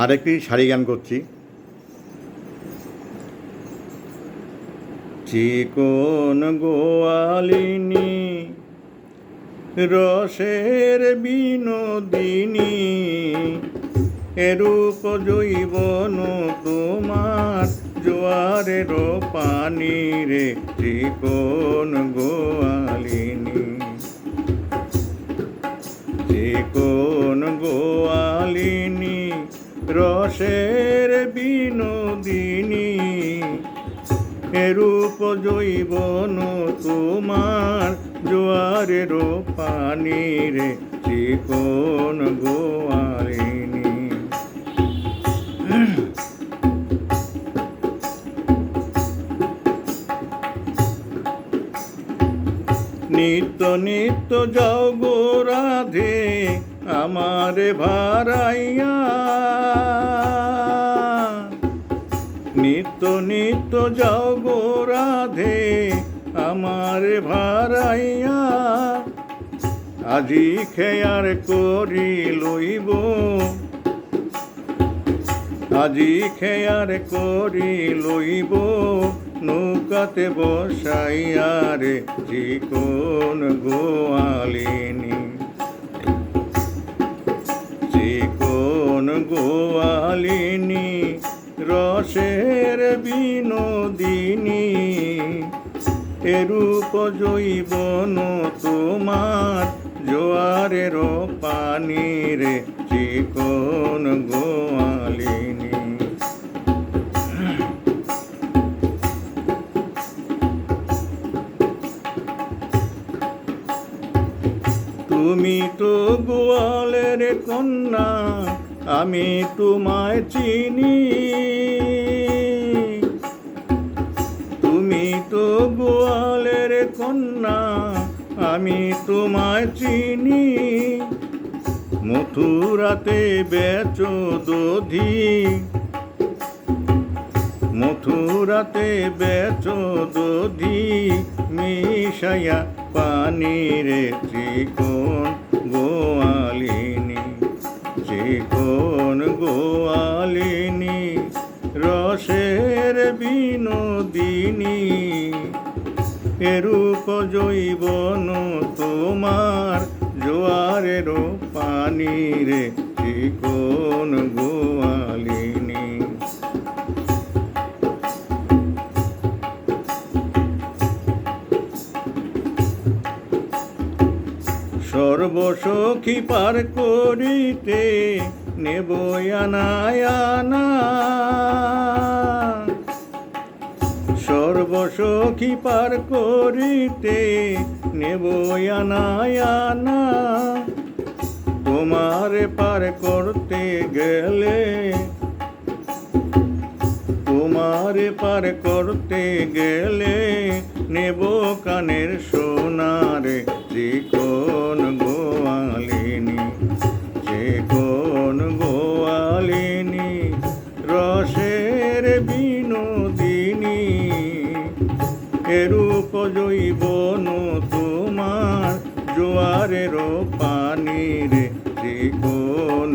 আরেকটি শাড়ি গান করছি। চিকন গোয়ালিনী, রসের বিনোদিনী এরূপ জৈবন তোমার জোয়ারের পানি রে। চিকন গোয়ালিনী রসের বিনোদিনী এরূপ জৈবন তোমার জোয়ারের পানি রে চিকন গোয়ালিনী। নিত্য নিত্য গো রাধে আমারে ভারাইয়া। নিত্য নিত্য যাও গো রাধে আমারে ভারাইয়া। আজি খেয়ার করি লইব। আজি খেয়ার করি লইব। নৌকাতে বসাইয়া রে, চিকন গোয়ালিনী। গোয়ালিনী রসের বিনোদিনী এরূপ জৈবন তোমার জোয়ারের পানি রে চিকন গোয়ালিনী। তুমি তো গোয়ালের কন্যা আমি তোমায় চিনি। তুমি তো গোয়ালের কন্যা, আমি তোমায় চিনি। মথুরাতে বেচো দধি। মথুরাতে বেচো দধি, মিশাইয়া পানিরে গোয়ালিনী চিকন গোয়ালিনী রসের বিনোদিনী এরূপ জৈবন তোমার জোয়ারেরও পানি রে চিকন সর্বসখী পার করিতে নেব সর্বসখী পার করিতে নেব তোমার পার করতে গেলে, তোমার পার করতে গেলে নেব কানের সোনারে চিকন গোয়ালিনী চিকন গোয়ালিনী রসের বিনোদিনী এরূপ জৈবন তোমার জোয়ারের পানি রে চিকন